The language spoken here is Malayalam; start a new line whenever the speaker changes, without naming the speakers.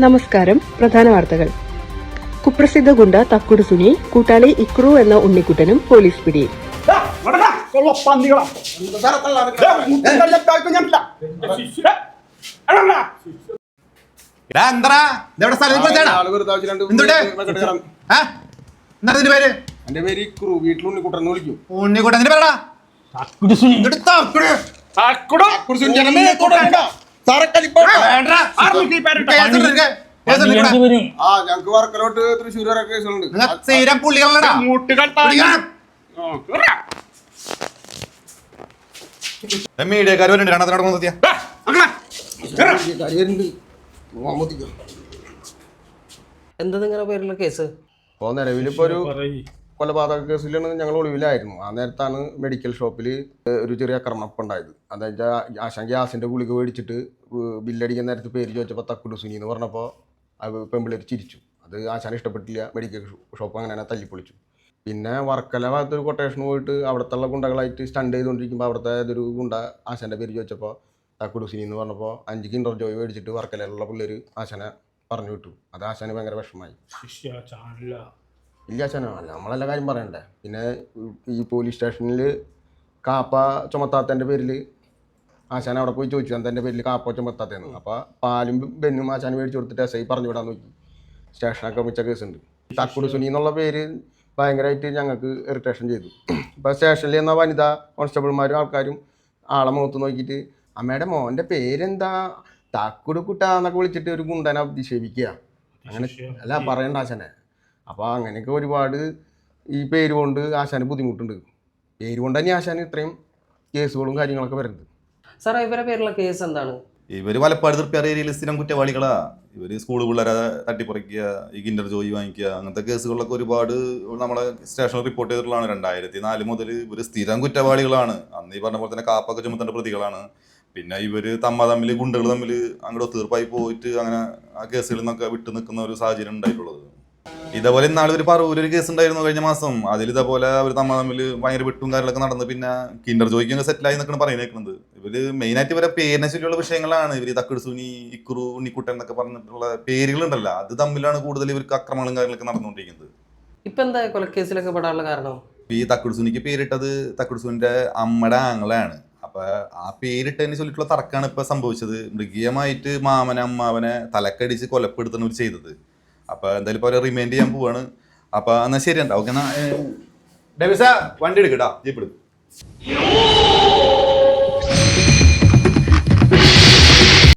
നമസ്കാരം. പ്രധാന വാർത്തകൾ. കുപ്രസിദ്ധ ഗുണ്ട തക്കുടു സുനി കൂട്ടാളി ഇക്രു എന്ന ഉണ്ണിക്കുട്ടനും പോലീസ് പിടിയിൽ?
എന്റെ പേര് ഇക്രു. വീട്ടിൽ ഉണ്ണിക്കുട്ടൻ എന്ന് വിളിക്കും.
തക്കുട്?
ആ ഞങ്ങക്ക് വർക്കലോട്ട് തൃശ്ശൂർ വരെ
പുള്ളികളാടാ. വരുന്നുണ്ട്.
എന്താ നിങ്ങളുടെ പേരിലുള്ള കേസ്?
ഇപ്പൊ നിലവിലിപ്പോ ഒരു കൊലപാതക കേസിലാണ് ഞങ്ങൾ ഒളിവിലായിരുന്നു. ആ നേരത്താണ് മെഡിക്കൽ ഷോപ്പിൽ ഒരു ചെറിയ ആക്രമണം ഉണ്ടായത്. അതായത് ആശാൻ ഗ്യാസിന്റെ ഗുളിക മേടിച്ചിട്ട് ബില്ലടിക്കുന്ന നേരത്ത് പേര് ചോദിച്ചപ്പോൾ തക്കുലു സുനി എന്ന് പറഞ്ഞപ്പോൾ അത് പെമ്പിളി ചിരിച്ചു. അത് ആശാൻ ഇഷ്ടപ്പെട്ടില്ല മെഡിക്കൽ ഷോപ്പ് അങ്ങനെ തന്നെ തല്ലിപ്പൊളിച്ചു. പിന്നെ വർക്കല ഭാഗത്തൊരു കൊട്ടേഷൻ പോയിട്ട് അവിടുത്തെ ഗുണ്ടകളായിട്ട് സ്റ്റണ്ട് ചെയ്തുകൊണ്ടിരിക്കുമ്പോൾ അവിടുത്തെ ഒരു ഗുണ്ട ആശാന്റെ പേര് ചോദിച്ചപ്പോൾ തക്കുടു സുനി എന്ന് പറഞ്ഞപ്പോൾ അഞ്ച് കിൻഡർ ജോയ് മേടിച്ചിട്ട് വർക്കലയിലുള്ള പിള്ളേർ ആശാനെ പറഞ്ഞു വിട്ടു. അത് ആശാന് ഭയങ്കര വിഷമമായി. ഇല്ല അച്ഛനോ അല്ല നമ്മളെല്ലാ കാര്യം പറയണ്ടേ. പിന്നെ ഈ പോലീസ് സ്റ്റേഷനിൽ കാപ്പ ചുമത്താത്തന്റെ പേരിൽ ആശാൻ അവിടെ പോയി ചോദിച്ചു. എന്തെന്റെ പേരിൽ കാപ്പ ചുമത്താത്തേന്ന് അപ്പോൾ പാലും ബെന്നും ആശാൻ മേടിച്ച് കൊടുത്തിട്ട് എസ് ഐ പറഞ്ഞു വിടാൻ നോക്കി. സ്റ്റേഷനൊക്കെ കേസ് കേസുണ്ട് തക്കുട് സുനി എന്നുള്ള പേര് ഭയങ്കരമായിട്ട് ഞങ്ങൾക്ക് ഇറിറ്റേഷൻ ചെയ്തു. ഇപ്പോൾ സ്റ്റേഷനിൽ എന്ന വനിതാ കോൺസ്റ്റബിൾമാരും ആൾക്കാരും ആളെ മുഖത്ത് നോക്കിയിട്ട് അമ്മയുടെ മോന്റെ പേരെന്താ? തക്കുടു കുട്ടാന്നൊക്കെ വിളിച്ചിട്ട് ഒരു ഗുണ്ടനെ അധിക്ഷേപിക്കുക അങ്ങനെ അല്ല പറയണ്ട ആശാനെ. അപ്പോൾ അങ്ങനെയൊക്കെ ഒരുപാട് ഈ പേര് കൊണ്ട് ആശാന് ബുദ്ധിമുട്ടുണ്ട്. പേര് കൊണ്ട് തന്നെ ആശാന് ഇത്രയും കേസുകളും കാര്യങ്ങളൊക്കെ വരുന്നത്
സാറേ ഇവരുടെ പേരിലുള്ള കേസ് എന്താണ്?
ഇവർ വലപ്പാട് തൃപ്പ്യാർ ഏരിയയിൽ സ്ഥിരം കുറ്റവാളികളാ. ഇവർ സ്കൂൾ പിള്ളേരെ തട്ടിപ്പറിക്കുക ഈ കിൻഡർ ജോയി വാങ്ങിക്കുക അങ്ങനത്തെ കേസുകളിലൊക്കെ ഒരുപാട് നമ്മളെ സ്റ്റേഷനിൽ റിപ്പോർട്ട് ചെയ്തിട്ടുള്ളതാണ്. രണ്ടായിരത്തി നാല് മുതൽ ഇവർ സ്ഥിരം കുറ്റവാളികളാണ്. അന്ന് ഈ പറഞ്ഞ പോലെ തന്നെ കാപ്പൊക്കെ ചുമത്തേണ്ട പ്രതികളാണ്. പിന്നെ ഇവർ തമ്മ തമ്മിൽ ഗുണ്ടകൾ തമ്മിൽ അങ്ങോട്ട് ഒത്തീർപ്പായി പോയിട്ട് അങ്ങനെ ആ കേസുകളിൽ നിന്നൊക്കെ വിട്ടു നിൽക്കുന്ന ഒരു സാഹചര്യം ഉണ്ടായിട്ടുള്ളത്. ഇതേപോലെ ഇന്നാളെ ഒരു പറവൂര് ഒരു കേസ് ഉണ്ടായിരുന്നു കഴിഞ്ഞ മാസം. അതിൽ ഇതേപോലെ അവർ തമ്മ തമ്മിൽ ഭയങ്കര വിട്ടും കാര്യങ്ങളൊക്കെ നടന്ന് പിന്നെ കിൻഡർ ജോയിക്ക് സെറ്റിലായി എന്നൊക്കെ പറയുന്നേക്കുന്നത്. ഇവർ മെയിനായിട്ട് ഇവരെ പേരിനെ ചൊല്ലിയുള്ള വിഷയങ്ങളാണ്. ഇവർ തക്കട് സുനി ഇക്കുറു ഉണ്ണിക്കുട്ടൻ എന്നൊക്കെ പറഞ്ഞിട്ടുള്ള പേരുകളുണ്ടല്ലോ. അത് തമ്മിലാണ് കൂടുതൽ ഇവർക്ക് അക്രമങ്ങളും കാര്യങ്ങളൊക്കെ നടന്നുകൊണ്ടിരിക്കുന്നത്.
ഇപ്പൊ എന്താ കൊലക്കേസിലൊക്കെ പെടാനുള്ള കാരണം?
ഈ തക്കട് സുനിക്ക് പേരിട്ടത് തക്കട് സുനിന്റെ അമ്മയുടെ ആങ്ങളാണ്. അപ്പൊ ആ പേരിട്ടതിനെ ചൊല്ലിട്ടുള്ള തർക്കമാണ് ഇപ്പൊ സംഭവിച്ചത്. മൃഗീയമായിട്ട് മാമനെ അമ്മാവനെ തലക്കടിച്ച് കൊലപ്പെടുത്തണവർ ചെയ്തത്. അപ്പൊ എന്തായാലും ഇപ്പൊ റിമൈൻഡ് ചെയ്യാൻ പോവാണ്. അപ്പൊ എന്നാ ശരി ഉണ്ടാവും ഓക്കെ വണ്ടി എടുക്കട്ടാ ജീപ്പ് എടുക്കും.